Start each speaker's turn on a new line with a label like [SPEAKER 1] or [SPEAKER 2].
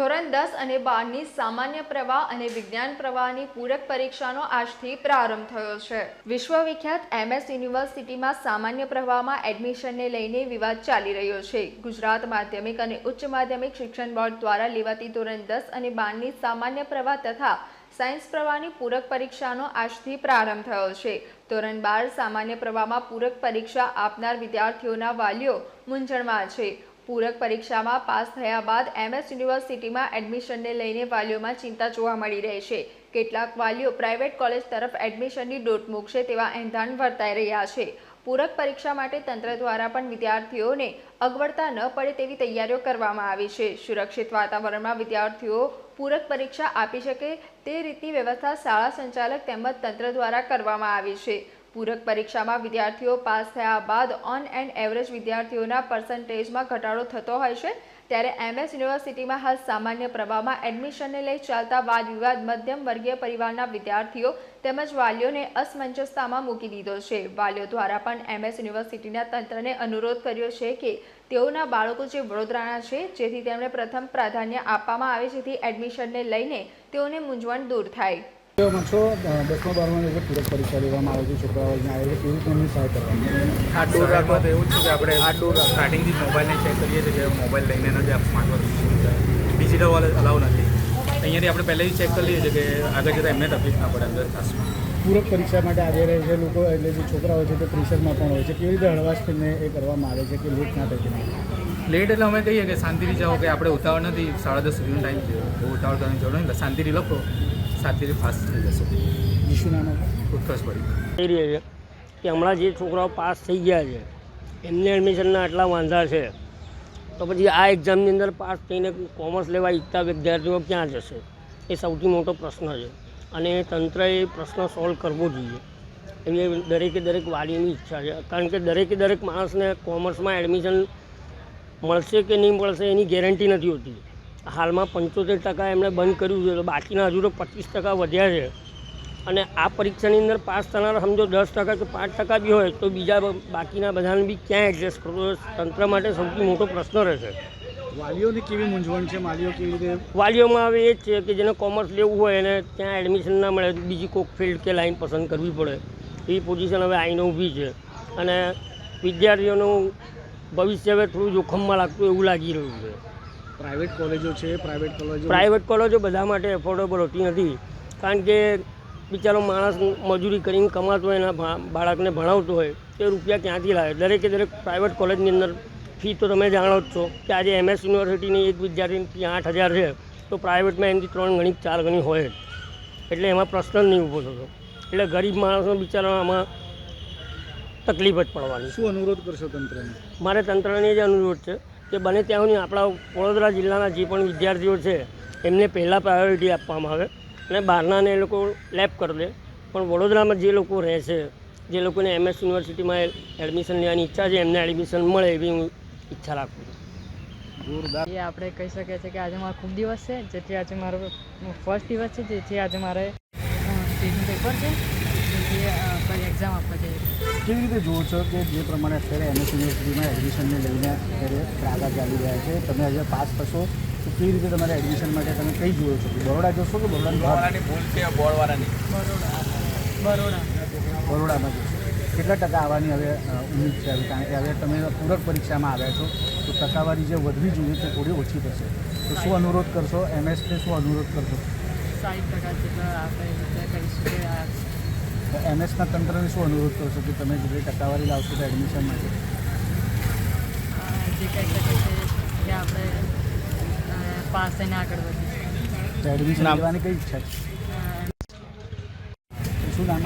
[SPEAKER 1] ધોરણ દસ અને બારની સામાન્ય પ્રવાહ અને વિજ્ઞાન પ્રવાહની પૂરક પરીક્ષાનો આજથી પ્રારંભ થયો છે. વિશ્વવિખ્યાત એમએસ યુનિવર્સિટીમાં સામાન્ય પ્રવાહમાં એડમિશનને લઈને વિવાદ ચાલી રહ્યો છે. ગુજરાત માધ્યમિક અને ઉચ્ચ માધ્યમિક શિક્ષણ બોર્ડ દ્વારા લેવાતી ધોરણ દસ અને બારની સામાન્ય પ્રવાહ તથા સાયન્સ પ્રવાહની પૂરક પરીક્ષાનો આજથી પ્રારંભ થયો છે. ધોરણ બાર સામાન્ય પ્રવાહમાં પૂરક પરીક્ષા આપનાર વિદ્યાર્થીઓના વાલીઓ મૂંઝવણમાં છે. પૂરક પરીક્ષામાં પાસ થયા બાદ એમએસ યુનિવર્સિટીમાં એડમિશનને લઈને વાલીઓમાં ચિંતા જોવા મળી રહી છે. કેટલાક વાલીઓ પ્રાઇવેટ કોલેજ તરફ એડમિશનની ડોટ મૂકશે તેવા એંધાણ વર્તાઈ રહ્યા છે. પૂરક પરીક્ષા માટે તંત્ર દ્વારા પણ વિદ્યાર્થીઓને અગવડતા ન પડે તેવી તૈયારીઓ કરવામાં આવી છે. સુરક્ષિત વાતાવરણમાં વિદ્યાર્થીઓ પૂરક પરીક્ષા આપી શકે તે રીતની વ્યવસ્થા શાળા સંચાલક તેમજ તંત્ર દ્વારા કરવામાં આવી છે. પૂરક પરીક્ષામાં વિદ્યાર્થીઓ પાસ થયા બાદ ઓન એન્ડ એવરેજ વિદ્યાર્થીઓના પર્સન્ટેજમાં ઘટાડો થતો હોય છે. ત્યારે એમએસ યુનિવર્સિટીમાં હાલ સામાન્ય પ્રવાહમાં એડમિશનને લઈ ચાલતા વાદ વિવાદ મધ્યમ વર્ગીય પરિવારના વિદ્યાર્થીઓ તેમજ વાલીઓને અસમંજસતામાં મૂકી દીધો છે. વાલીઓ દ્વારા પણ એમએસ યુનિવર્સિટીના તંત્રને અનુરોધ કર્યો છે કે તેઓના બાળકો જે વડોદરાના છે, જેથી તેમને પ્રથમ પ્રાધાન્ય આપવામાં આવે, જેથી એડમિશનને લઈને તેઓને મૂંઝવણ દૂર થાય.
[SPEAKER 2] છો? દસમા બારમાં એટલે પૂરક પરીક્ષા લેવામાં આવે છે છોકરાઓને આવે છે કેવી રીતે એમની સહાય કરવાની?
[SPEAKER 3] આ ડોર રાખવા તો એવું છે કે આપણે આ ડોર સ્ટાર્ટિંગથી મોબાઈલને ચેક કરીએ છીએ કે મોબાઈલ લઈને નથી આપણે સ્માર્ટવોચ ડિજિટલ વાલે અલાઉ નથી. અહીંયાથી આપણે પહેલેથી ચેક કરી લઈએ છીએ કે આગળ જતાં એમને તકલીફ ના પડે અંદર ખાસ.
[SPEAKER 2] પૂરક પરીક્ષા માટે આગળ રહે છે લોકો એટલે જે છોકરાઓ છે તે પ્રેશરમાં પણ હોય છે. કેવી રીતે હળવાશ થઈને એ કરવામાં આવે છે કે લેટ ના થાય
[SPEAKER 3] લેટ એટલે અમે કહીએ કે શાંતિથી જાઓ કે આપણે ઉતાવળ નથી સાડા દસ સુધીનો ટાઈમ છે. બહુ ઉતાવળ કરવાની જરૂર નથી. શાંતિથી લખો. શાંતિથી પાસ થઈ જશે.
[SPEAKER 2] ઇસ્યુ નાનો.
[SPEAKER 3] ઉત્કર્ષ પડી
[SPEAKER 4] થઈ રહ્યા છે કે હમણાં જે છોકરાઓ પાસ થઈ ગયા છે એમને એડમિશનના આટલા વાંધા છે તો પછી આ એક્ઝામની અંદર પાસ થઈને કોમર્સ લેવા ઈચ્છતા વિદ્યાર્થીઓ ક્યાં જશે? એ સૌથી મોટો પ્રશ્ન છે. અને તંત્રએ એ પ્રશ્ન સોલ્વ કરવો જોઈએ. એવી દરેકે દરેક વાલીની ઈચ્છા છે. કારણ કે દરેકે દરેક માણસને કોમર્સમાં એડમિશન મળશે કે નહીં મળશે એની ગેરંટી નથી હોતી. હાલમાં પંચોતેર ટકા એમણે બંધ કર્યું છે તો બાકીના હજુ તો પચીસ ટકા વધ્યા છે. અને આ પરીક્ષાની અંદર પાસ થનાર સમજો દસ ટકા કે પાંચ ટકા બી હોય તો બીજા બાકીના બધાને બી ક્યાં એડજસ્ટ કરવો? તંત્ર માટે સૌથી મોટો પ્રશ્ન રહેશે.
[SPEAKER 2] વાલીઓની કેવી મૂંઝવણ છે? વાલીઓ કેવી રીતે
[SPEAKER 4] વાલીઓમાં હવે એ જ છે કે જેને કોમર્સ લેવું હોય એને ત્યાં એડમિશન ના મળે બીજી કોઈક ફિલ્ડ કે લાઈન પસંદ કરવી પડે. એ પોઝિશન હવે આઈને ઊભી છે. અને વિદ્યાર્થીઓનું ભવિષ્ય હવે થોડું જોખમમાં લાગતું એવું લાગી રહ્યું છે.
[SPEAKER 2] પ્રાઇવેટ કોલેજો છે પ્રાઇવેટ કોલેજો?
[SPEAKER 4] પ્રાઇવેટ કોલેજો બધા માટે એફોર્ડેબલ હોતી નથી. કારણ કે બિચારો માણસ મજૂરી કરીને કમાતો હોય એના બાળકને ભણાવતો હોય તે રૂપિયા ક્યાંથી લાવે? દરેકે દરેક પ્રાઇવેટ કોલેજની અંદર ફી તો તમે જાણો જ છો કે આજે એમએસ યુનિવર્સિટીની એક વિદ્યાર્થીની ફી આઠ હજાર છે તો પ્રાઇવેટમાં એમથી ત્રણ ગણી ચાર ગણી હોય. જ એટલે એમાં પ્રશ્ન જ નહીં ઊભો થતો. એટલે ગરીબ માણસનો બિચારો આમાં તકલીફ જ પડવાની.
[SPEAKER 2] શું અનુરોધ કરશો તંત્રને?
[SPEAKER 4] મારે તંત્રને જ અનુરોધ છે કે બને ત્યાં સુધી આપણા વડોદરા જિલ્લાના જે પણ વિદ્યાર્થીઓ છે એમને પહેલાં પ્રાયોરિટી આપવામાં આવે અને બહારનાને એ લોકો લેપ કરી દે. પણ વડોદરામાં જે લોકો રહે છે જે લોકોને એમએસ યુનિવર્સિટીમાં એડમિશન લેવાની ઈચ્છા છે એમને એડમિશન મળે એવી હું ઈચ્છા રાખું છું.
[SPEAKER 2] જોરદાર.
[SPEAKER 5] એ આપણે કહી શકીએ છીએ કે આજે મારો ખૂબ દિવસ છે જેથી આજે મારો ફર્સ્ટ દિવસ છે જેથી આજે મારે પેપર છે. જેથી અ, એક્ઝામ આપવા જઈએ.
[SPEAKER 2] કેવી રીતે જુઓ છો કે જે પ્રમાણે અત્યારે એમએસ યુનિવર્સિટીમાં એડમિશનને લઈને અત્યારે આગળ ચાલી રહ્યા છે? તમે આજે પાસ થશો તો કેવી રીતે તમારે એડમિશન માટે તમે કઈ જુઓ છો? બરોડા જશો કે બરોડાની
[SPEAKER 3] ભૂલ છે બોર્ડવાળાની
[SPEAKER 5] બરોડા. બરોડા
[SPEAKER 2] બરોડામાં જશો. કેટલા ટકા આવવાની હવે ઉમેદ ઉમ્મીદ છે હવે? કારણ કે હવે તમે પૂરક પરીક્ષામાં આવ્યા છો તો ટકાવારી જે વધવી જોઈએ તે થોડી ઓછી થશે. તો શું અનુરોધ કરશો? એમએસને શું અનુરોધ કરશો?
[SPEAKER 5] સાઠ ટકા જેટલા આપણે કહીશું કે આ
[SPEAKER 2] એમએસના તંત્રને શું અનુરોધ કરશો કે તમે જે ટકાવારી લાવશો તો એડમિશન માટે?
[SPEAKER 5] જે કહી શકે છે કે આપણે પાસ થઈને આગળ વધીશું.
[SPEAKER 2] એડમિશન લેવાની કઈ ઈચ્છા છે? શું નામ